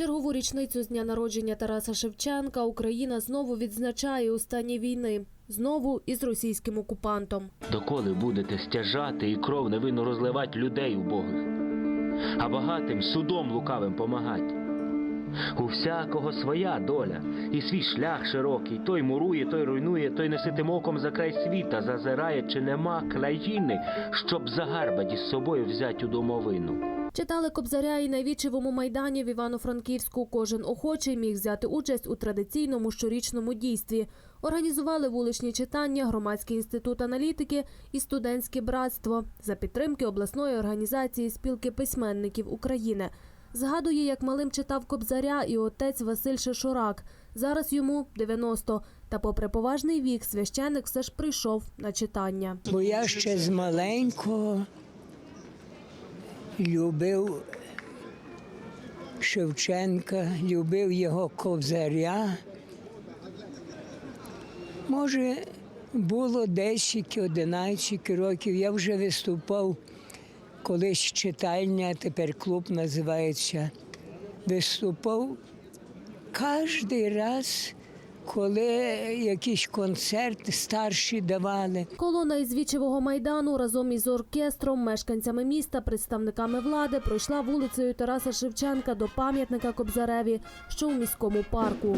Чергову річницю з дня народження Тараса Шевченка Україна знову відзначає у стані війни, знову із російським окупантом. Доколи будете стяжати і кров невинно розливать людей убогих, а багатим судом лукавим помагать. У всякого своя доля, і свій шлях широкий, той мурує, той руйнує, той неситим оком за край світа зазирає, чи нема країни, щоб загарбать із собою взять у домовину. Читали Кобзаря і на Вічевому майдані в Івано-Франківську. Кожен охочий міг взяти участь у традиційному щорічному дійстві. Організували вуличні читання, громадський інститут аналітики і студентське братство за підтримки обласної організації спілки письменників України. Згадує, як малим читав Кобзаря і отець Василь Шишорак. Зараз йому 90. Та, попри поважний вік, священик все ж прийшов на читання. Бо я ще з маленького любив Шевченка, любив його ковзаря. Може, було 10-11 років. Я вже виступав колись читальня, тепер клуб називається. Виступав кожен раз, коли якийсь концерт старші давали. Колона із Вічевого майдану разом із оркестром, мешканцями міста, представниками влади пройшла вулицею Тараса Шевченка до пам'ятника Кобзареві, що у міському парку.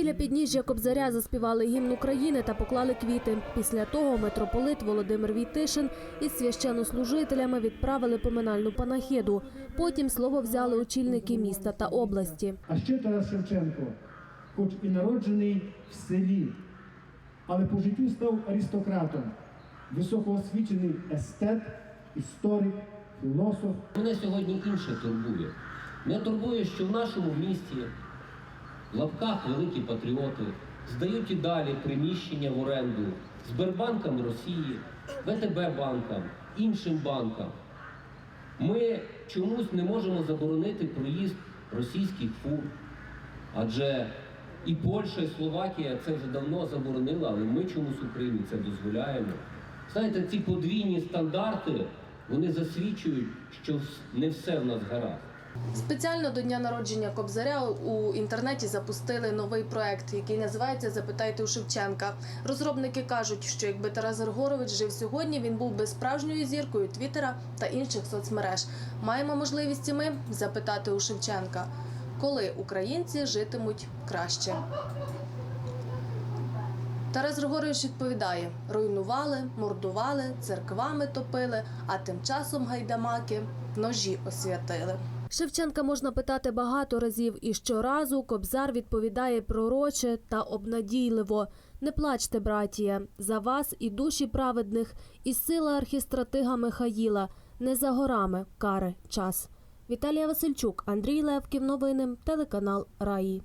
Біля підніжжя Кобзаря заспівали гімн України та поклали квіти. Після того митрополит Володимир Війтишин із священнослужителями відправили поминальну панахиду. Потім слово взяли очільники міста та області. А ще Тарас Шевченко, хоч і народжений в селі, але по життю став аристократом, високоосвічений естет, історик, філософ. Мене сьогодні інше турбує. Мене турбує, що в нашому місті в лапках великі патріоти здають і далі приміщення в оренду Сбербанкам Росії, ВТБ банкам, іншим банкам. Ми чомусь не можемо заборонити проїзд російських фур. Адже і Польща, і Словакія це вже давно заборонили, але ми чомусь Україні це дозволяємо. Знаєте, ці подвійні стандарти вони засвідчують, що не все в нас гаразд. Спеціально до дня народження Кобзаря у інтернеті запустили новий проект, який називається Запитайте у Шевченка. Розробники кажуть, що якби Тарас Григорович жив сьогодні, він був би справжньою зіркою Твіттера та інших соцмереж. Маємо можливість і ми запитати у Шевченка, коли українці житимуть краще. Тарас Григорович відповідає: руйнували, мордували, церквами топили, а тим часом гайдамаки ножі освятили. Шевченка можна питати багато разів, і щоразу Кобзар відповідає пророче та обнадійливо. Не плачте, братія, за вас і душі праведних, і сила архістратига Михаїла, не за горами кари час. Віталія Васильчук, Андрій Левків. Новини, телеканал Раї.